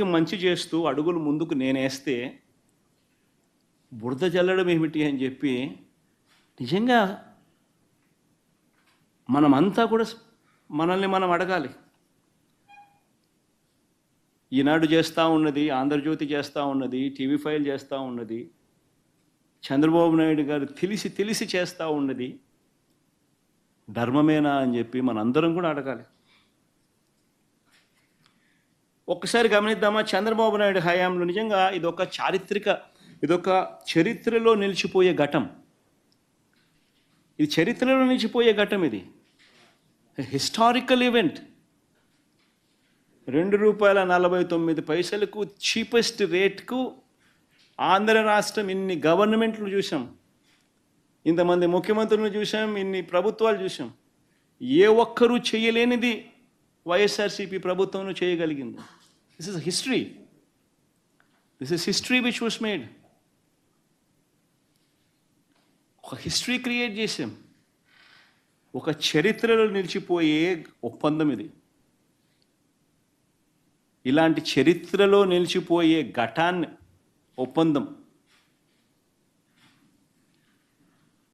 తరానికి మంచి చేస్తూ అడుగులు ముందుకు నేనేస్తే బురద జల్లడం ఏమిటి అని చెప్పి నిజంగా మనమంతా కూడా మనల్ని మనం అడగాలి. ఈనాడు చేస్తూ ఉన్నది ఆంధ్రజ్యోతి చేస్తూ ఉన్నది టీవీ ఫైల్ చేస్తూ ఉన్నది చంద్రబాబు నాయుడు గారు తెలిసి తెలిసి చేస్తూ ఉన్నది ధర్మమేనా అని చెప్పి మనందరం కూడా అడగాలి. ఒక్కసారి గమనిద్దామా? చంద్రబాబు నాయుడు హయాంలో నిజంగా ఇదొక చారిత్రక ఇదొక చరిత్రలో నిలిచిపోయే ఘటం. ఇది చరిత్రలో నిలిచిపోయే ఘటం ఇది. హిస్టారికల్ ఈవెంట్ రెండు రూపాయల నలభై తొమ్మిది పైసలకు చీపెస్ట్ రేట్కు ఆంధ్ర రాష్ట్రం ఇన్ని గవర్నమెంట్లు చూసాం ఇంతమంది ముఖ్యమంత్రులను చూసాం ఇన్ని ప్రభుత్వాలు చూసాం ఏ ఒక్కరూ చేయలేనిది వైఎస్ఆర్సీపీ ప్రభుత్వం చేయగలిగింది. This is history this is history which was made ఒక హిస్టరీ క్రియేట్ చేసాం ఒక చరిత్రలో నిలిచిపోయే ఒప్పందం ఇది. ఇలాంటి చరిత్రలో నిలిచిపోయే ఘటాన్ని ఒప్పందం